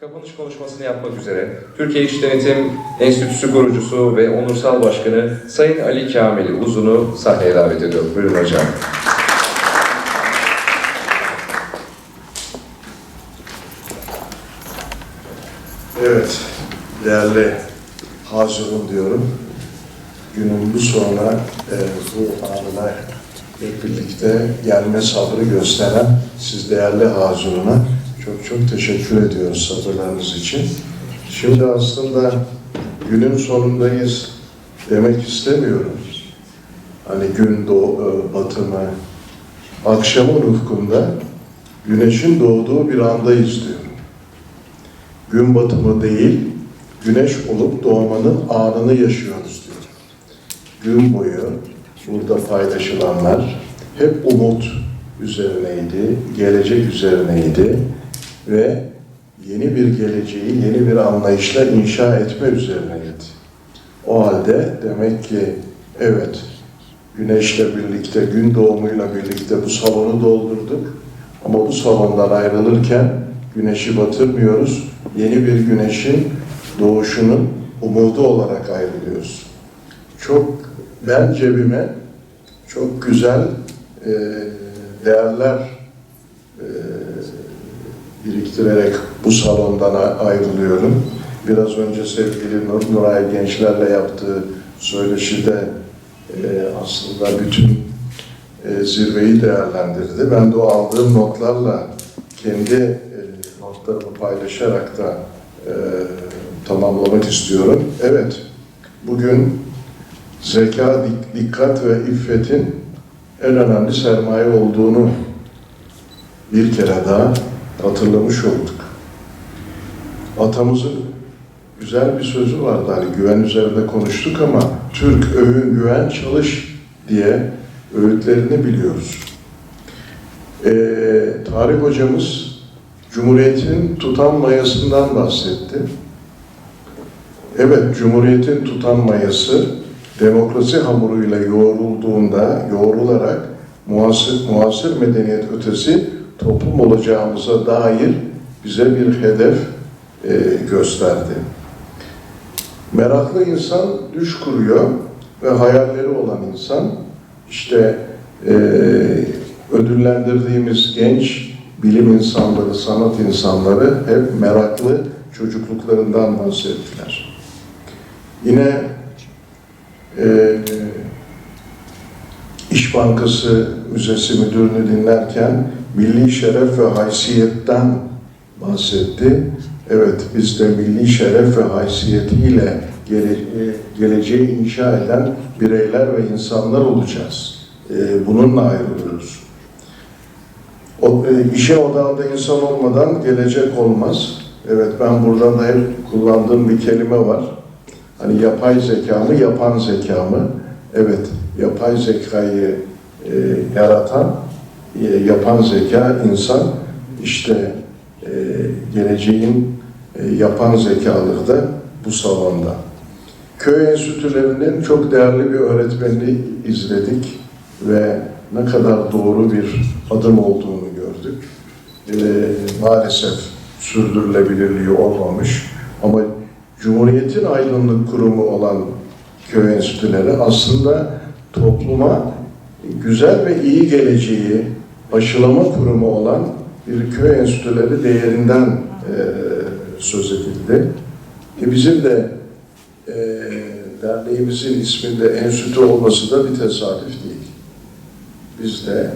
Kapanış konuşmasını yapmak üzere Türkiye İş Denetim Enstitüsü kurucusu ve onursal başkanı Sayın Ali Kamil Uzun'u sahneye davet ediyorum. Buyurun hocam. Evet, değerli hazırım diyorum. Günün bu sonra e, bu anına hep birlikte gelme sabrı gösteren siz değerli hazırına çok çok teşekkür ediyoruz sabırlarınız için. Şimdi aslında günün sonundayız demek istemiyorum. Hani gün doğu, e, batımı, akşamın ufkunda güneşin doğduğu bir andayız diyorum gün batımı değil, güneş olup doğmanın anını yaşıyoruz diyor. Gün boyu burada paylaşılanlar hep umut üzerineydi, gelecek üzerineydi ve yeni bir geleceği yeni bir anlayışla inşa etme üzerineydi. O halde demek ki evet güneşle birlikte, gün doğumuyla birlikte bu salonu doldurduk. Ama bu salondan ayrılırken güneşi batırmıyoruz. Yeni bir güneşin doğuşunun umudu olarak ayrılıyoruz. Çok ben cebime çok güzel e, değerler e, biriktirerek bu salondan ayrılıyorum. Biraz önce sevgili Nur, Nuray Gençlerle yaptığı söyleşide e, aslında bütün e, zirveyi değerlendirdi. Ben de o aldığım notlarla kendi e, notlarımı paylaşarak da e, tamamlamak istiyorum. Evet, bugün zeka, dik- dikkat ve iffetin en önemli sermaye olduğunu bir kere daha hatırlamış olduk. Atamızın güzel bir sözü vardı hani güven üzerinde konuştuk ama Türk övün güven çalış diye öğütlerini biliyoruz. Ee, tarih hocamız Cumhuriyet'in tutan mayasından bahsetti. Evet, Cumhuriyet'in tutan mayası demokrasi hamuruyla yoğrulduğunda, yoğrularak muasır, muasır medeniyet ötesi toplum olacağımıza dair bize bir hedef e, gösterdi. Meraklı insan düş kuruyor ve hayalleri olan insan işte e, ödüllendirdiğimiz genç bilim insanları, sanat insanları hep meraklı çocukluklarından bahsettiler. Yine e, İş Bankası Müzesi Müdürünü dinlerken milli şeref ve haysiyetten bahsetti. Evet, biz de milli şeref ve haysiyetiyle gele, e, geleceği inşa eden bireyler ve insanlar olacağız. E, bununla ayrılıyoruz. O, e, işe odağında insan olmadan gelecek olmaz. Evet, ben buradan da hep kullandığım bir kelime var. Hani yapay zeka mı, yapan zeka mı? Evet, yapay zekayı e, yaratan, e, yapan zeka insan. İşte e, geleceğin e, yapan zekaları da bu salonda. Köy enstitülerinin çok değerli bir öğretmenini izledik ve ne kadar doğru bir adım olduğunu gördük. E, maalesef sürdürülebilirliği olmamış ama Cumhuriyet'in aydınlık kurumu olan köy enstitüleri aslında topluma güzel ve iyi geleceği aşılama kurumu olan bir köy enstitüleri değerinden e, söz edildi. E, bizim de e, derneğimizin isminde enstitü olması da bir tesadüf değil. Biz de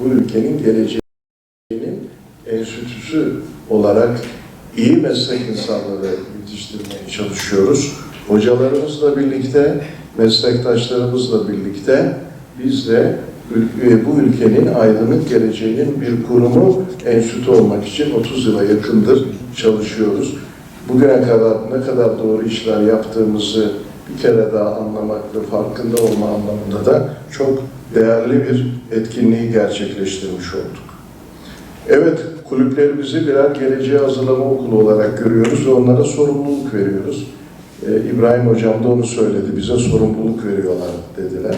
bu ülkenin geleceğinin enstitüsü olarak iyi meslek insanları yetiştirmeye çalışıyoruz. Hocalarımızla birlikte, meslektaşlarımızla birlikte biz de bu ülkenin aydınlık geleceğinin bir kurumu, enstitü olmak için 30 yıla yakındır çalışıyoruz. Bugüne kadar ne kadar doğru işler yaptığımızı bir kere daha anlamak ve farkında olma anlamında da çok değerli bir etkinliği gerçekleştirmiş olduk. Evet, kulüplerimizi birer geleceğe hazırlama okulu olarak görüyoruz ve onlara sorumluluk veriyoruz. Ee, İbrahim Hocam da onu söyledi, bize sorumluluk veriyorlar dediler.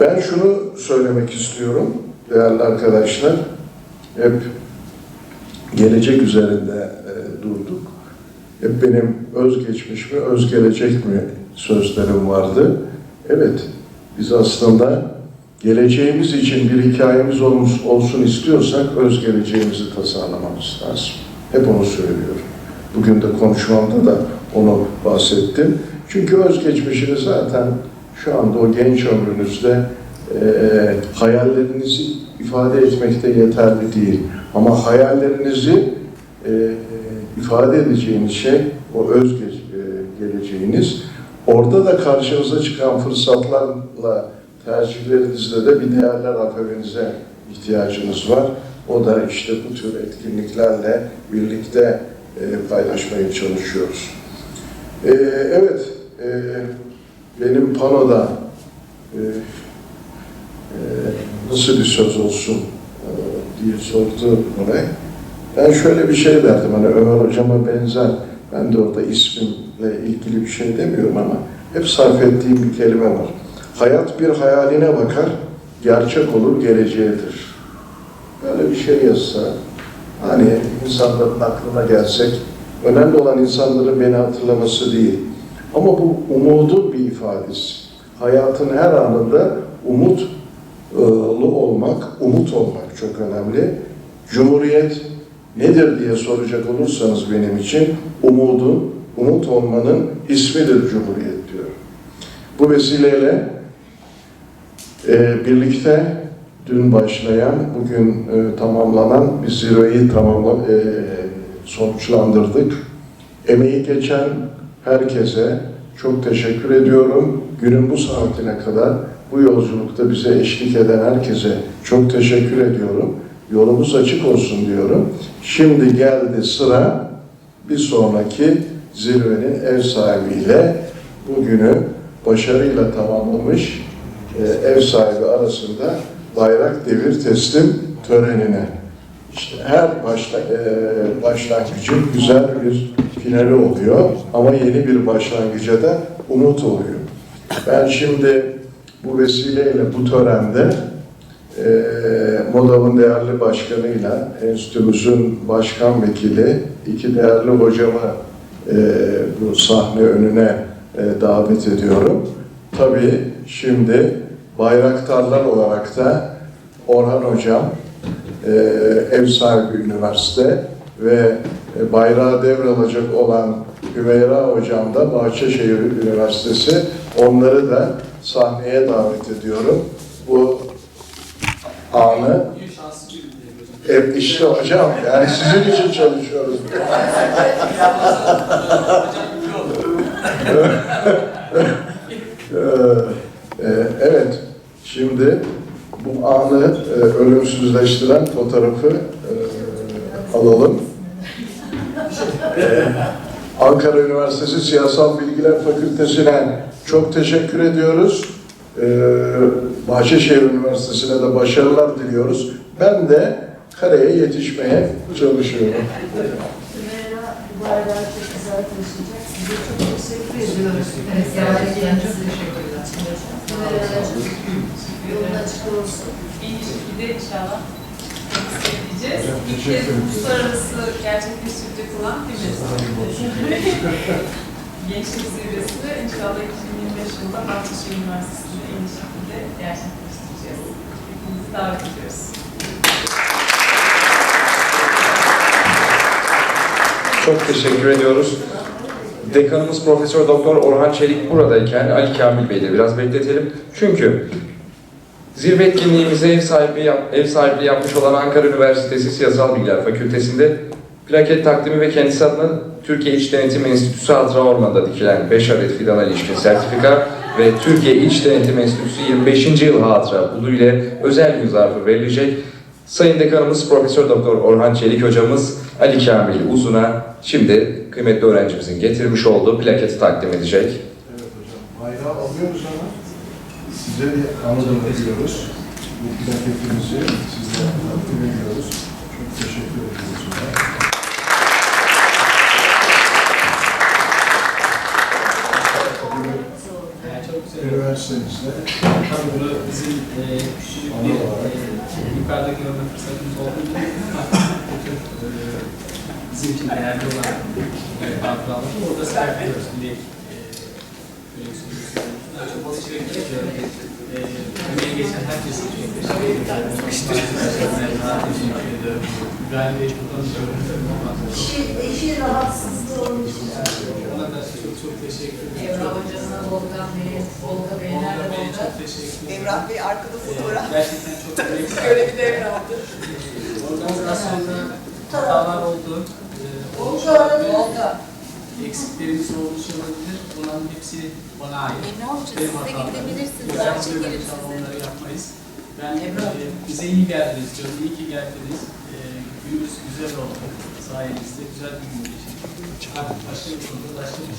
Ben şunu söylemek istiyorum değerli arkadaşlar. Hep gelecek üzerinde e, durduk. Hep benim özgeçmiş mi, öz gelecek mi sözlerim vardı. Evet, biz aslında geleceğimiz için bir hikayemiz olmuş, olsun istiyorsak öz geleceğimizi tasarlamamız lazım. Hep onu söylüyorum. Bugün de konuşmamda da onu bahsettim. Çünkü özgeçmişini zaten şu anda o genç ömrünüzde e, hayallerinizi ifade etmekte yeterli değil. Ama hayallerinizi e, ifade edeceğiniz şey o öz ge- e, geleceğiniz. Orada da karşınıza çıkan fırsatlarla tercihlerinizde de bir değerler alfabenize ihtiyacınız var. O da işte bu tür etkinliklerle birlikte e, paylaşmaya çalışıyoruz. E, evet, e, benim panoda e, e, nasıl bir söz olsun e, diye sordu bana. Ben şöyle bir şey derdim, hani Ömer Hocam'a benzer, ben de orada ismimle ilgili bir şey demiyorum ama hep sarf ettiğim bir kelime var. Hayat bir hayaline bakar, gerçek olur geleceğedir. Böyle bir şey yazsa, hani insanların aklına gelsek, önemli olan insanların beni hatırlaması değil. Ama bu umudun bir ifadesi. Hayatın her anında umutlu olmak, umut olmak çok önemli. Cumhuriyet nedir diye soracak olursanız benim için umudun, umut olmanın ismidir Cumhuriyet diyor. Bu vesileyle e, birlikte dün başlayan, bugün e, tamamlanan bir zirveyi tamamla, e, sonuçlandırdık. Emeği geçen herkese çok teşekkür ediyorum. Günün bu saatine kadar bu yolculukta bize eşlik eden herkese çok teşekkür ediyorum. Yolumuz açık olsun diyorum. Şimdi geldi sıra bir sonraki zirvenin ev sahibiyle bugünü başarıyla tamamlamış e, ev sahibi arasında bayrak devir teslim törenine. İşte her başla, e, başlangıcın güzel bir finali oluyor ama yeni bir başlangıca da umut oluyor. Ben şimdi bu vesileyle bu törende e, MODAV'ın değerli başkanıyla enstitümüzün başkan vekili iki değerli hocamı e, bu sahne önüne e, davet ediyorum. Tabii şimdi bayraktarlar olarak da Orhan Hocam, e, ev sahibi üniversite ve e, bayrağı devralacak olan Hümeyra Hocam da Bahçeşehir Üniversitesi. Onları da sahneye davet ediyorum. Bu anı hep işte hocam yani sizin için çalışıyoruz. Ee, e, evet, şimdi bu anı e, ölümsüzleştiren fotoğrafı e, alalım. Ee, Ankara Üniversitesi Siyasal Bilgiler Fakültesi'ne çok teşekkür ediyoruz. Ee, Bahçeşehir Üniversitesi'ne de başarılar diliyoruz. Ben de kareye yetişmeye çalışıyorum. Bu bayrağı çok güzel taşıyacak. Size çok teşekkür ediyoruz. Evet, gerçekten çok teşekkürler. Hümeyra'cığım yolun açık olsun. İyi bir şekilde inşallah temsil edeceğiz. İlk kez uluslararası gerçekleştirecek olan bir Gençlik zirvesi de inşallah 2025 yılında Bahçeşehir Üniversitesi'nde en iyi şekilde gerçekleştireceğiz. Hepinizi davet ediyoruz. Çok teşekkür ediyoruz. Dekanımız Profesör Doktor Orhan Çelik buradayken Ali Kamil Bey'i de biraz bekletelim. Çünkü zirve etkinliğimize ev sahibi yap- ev sahipliği yapmış olan Ankara Üniversitesi Siyasal Bilgiler Fakültesi'nde plaket takdimi ve kendisi adına Türkiye İç Denetim Enstitüsü Hatıra Ormanı'nda dikilen 5 adet fidana ilişkin sertifika ve Türkiye İç Denetim Enstitüsü 25. yıl hatıra bulu ile özel gün zarfı verilecek. Sayın Dekanımız Profesör Doktor Orhan Çelik hocamız Ali Kamil Uzun'a şimdi kıymetli öğrencimizin getirmiş olduğu plaketi takdim edecek. Evet hocam, bayrağı alıyoruz ama size bir anadolu ediyoruz. Bu plaketimizi size takdim ediyoruz. Çok teşekkür ediyoruz. Üniversitemizde Tabii bizim e, küçücük bir e, yukarıda görme fırsatımız oldu. tür e, bizim için değerli olan e, hatıraları orada sergiliyoruz. Dilek e, yönetimiz. Çok ediyorum. E, emeği geçen herkese çok. Ben ediyorum. İbrahim Bey kullanıyorum. Eşi, rahatsızlığı onun için. Ona da çok çok teşekkür ediyorum. Emrah hocasına Volkan Bey'e, Volkan Bey'e nerede Volkan? çok. Emrah Bey arkada fotoğraf. Gerçekten çok teşekkür Böyle bir devre aldı. Organizasyonda hatalar oldu. Volkan. Volkan. Eksiklerimiz olmuş olabilir. Bunların hepsi bana ait. Emrah Hoca siz de gidebilirsiniz. Ben çekerim sizi. onları yapmayız. Ben Emrah. e, bize iyi geldiniz diyorum. İyi ki geldiniz. E, günümüz güzel oldu. Sayenizde güzel bir gün geçirdik. Artık başka bir konuda başka bir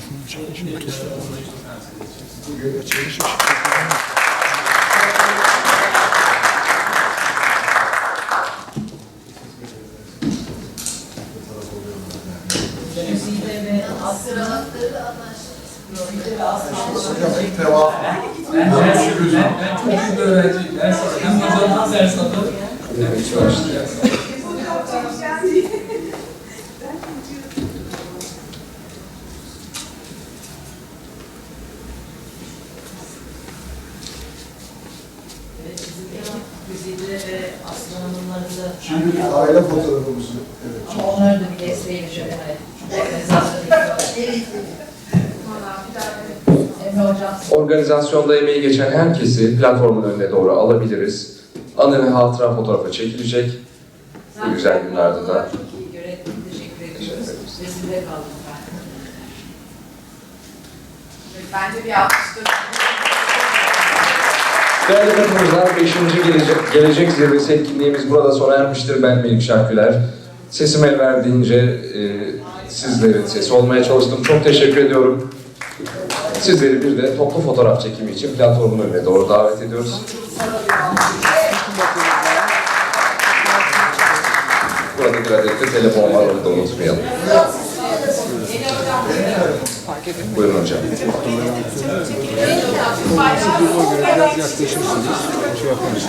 edeceğiz. Bugün açılış Aslı'na ilk defa Ben, ben, ben, ben çok iyi bir öğrenciyim. Ders alırım. Hem hocamdan ders alırım. Hem de çalıştım. Güzide ve Aslı Hanımları da Şimdi aile fotoğrafımızı evet. Ama onları da bir desteğiyle şöyle hani organizasyon yapıyorlar. Emre Hocam Organizasyonda emeği geçen herkesi platformun önüne doğru alabiliriz. Anı ve hatıra fotoğrafı çekilecek. Bu güzel günlerde de. Çok iyi görev. Teşekkür ediyoruz. Rezilde kaldım ben. Bence bir alkışlar. Değerli katılımcılar, 5. Gelecek, Gelecek Zirvesi etkinliğimiz burada sona ermiştir. Ben Melik Şarküler. Sesim el verdiğince e, sizlerin sesi olmaya çalıştım. Çok teşekkür ediyorum. Sizleri bir de toplu fotoğraf çekimi için platformun önüne doğru davet ediyoruz. Burada bir adet de telefon var, onu da unutmayalım. Buyurun hocam. Biraz yaklaşırsınız. Şey yaparız.